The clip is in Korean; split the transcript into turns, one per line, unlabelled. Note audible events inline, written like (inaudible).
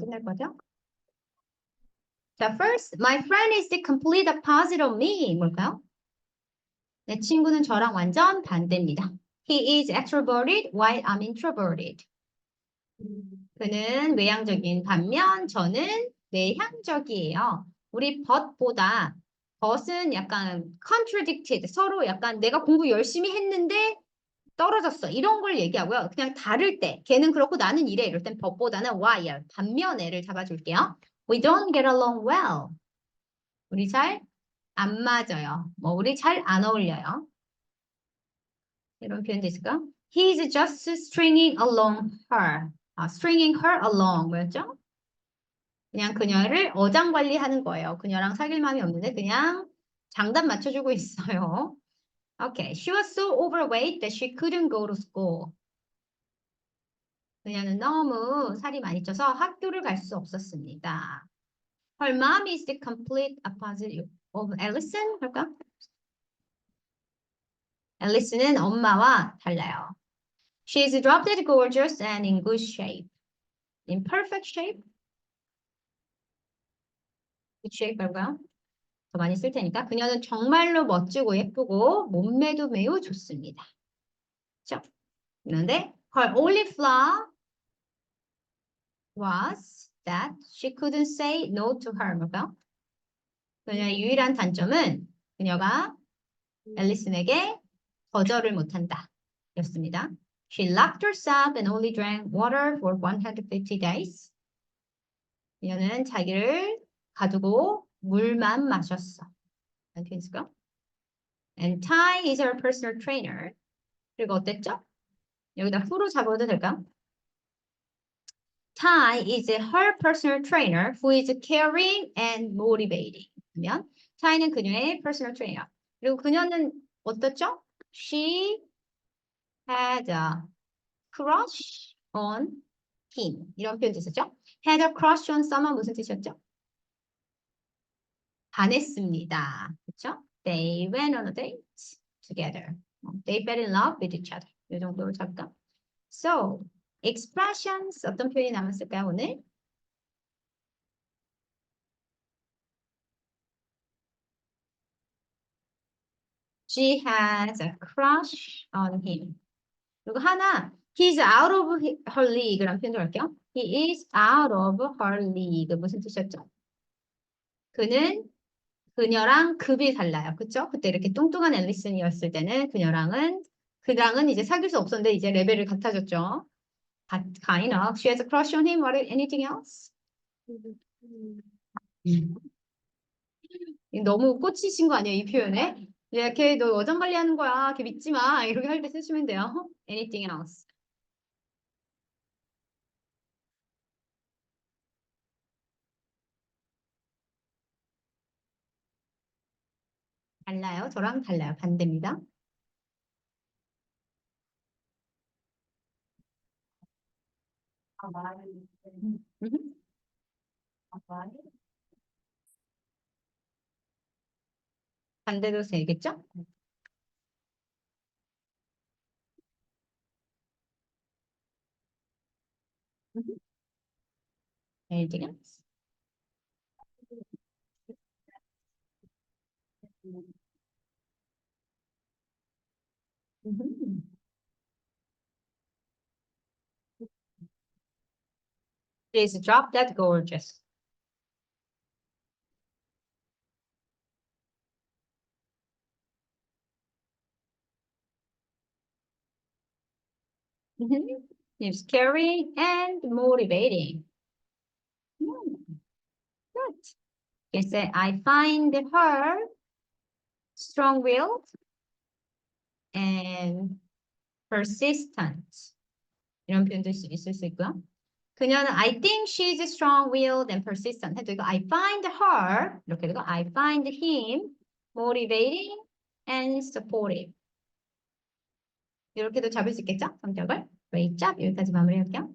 끝날 거죠? 자, first, my friend is the complete opposite of me. 뭘까요? 내 친구는 저랑 완전 반대입니다. He is extroverted while I'm introverted. 그는 외향적인 반면 저는 내향적이에요. 우리 but보다 but은 약간 contradicted, 서로 약간 내가 공부 열심히 했는데 떨어졌어. 이런 걸 얘기하고요. 그냥 다를 때, 걔는 그렇고 나는 이래. 이럴 땐 but보다는 while, 반면에를 잡아줄게요. We don't get along well. 우리 잘 안 맞아요. 뭐 우리 잘 안 어울려요. 이런 표현도 있을까? He's just stringing along her. 아, stringing her along 뭐였죠? 그냥 그녀를 어장관리하는 거예요. 그녀랑 사귈 마음이 없는데 그냥 장단 맞춰주고 있어요. Okay, she was so overweight that she couldn't go to school. 그녀는 너무 살이 많이 쪄서 학교를 갈 수 없었습니다. Her mom is the complete opposite of Allison. 할까? 앨리스는 엄마와 달라요. She is drop dead gorgeous and in good shape. In perfect shape. good shape 말고요. 더 많이 쓸 테니까 그녀는 정말로 멋지고 예쁘고 몸매도 매우 좋습니다. 그렇죠? 그런데 her only flaw was that she couldn't say no to her. 뭘까요? 그녀의 유일한 단점은 그녀가 앨리슨에게 거절을 못한다. 였습니다. She locked herself and only drank water for 150 days. 그녀는 자기를 가두고 물만 마셨어. 있을까? And Ty is her personal trainer. 그리고 어땠죠? 여기다 who로 잡아도 될까? Ty is her personal trainer who is caring and motivating. 그러면 Ty는 그녀의 personal trainer. 그리고 그녀는 어떻죠? She had a crush on him. 이런 표현도 있었죠? had a crush on someone 무슨 뜻이었죠? 반했습니다. 그렇죠? They went on a date together. They fell in love with each other. 이 정도로 잠깐. So, expressions 어떤 표현이 남았을까요, 오늘? She has a crush on him. 그리고 하나, he's out of her league라는 표현도 할게요. He is out of her league. 무슨 뜻이었죠? 그는 그녀랑 급이 달라요. 그쵸? 그때 이렇게 뚱뚱한 앨리슨이었을 때는 그녀랑은 그랑은 이제 사귈 수 없었는데 이제 레벨을 같아졌죠. Kind of. She has a crush on him. What anything else? 너무 꽂히신 거 아니에요? 이 표현에? 야, 걔너 어장 관리하는 거야. 걔 믿지 마. 이렇게 할 때 쓰시면 돼요. (laughs) Anything else? 달라요. 저랑 달라요. 반대입니다. 음. 반대도 되겠죠? Anything else? Mhm. Please drop that gorgeous. Mhm. It's caring and motivating. Hmm. Good. You say, I find her strong-willed and persistent. 이런 표현도 있- 있을 수 있고요. 그녀는 I think she's strong-willed and persistent. 해도 이거 I find her 이렇게 되고 I find him motivating and supportive. 이렇게도 잡을 수 있겠죠? 성격을. Great job. 여기까지 마무리할게요.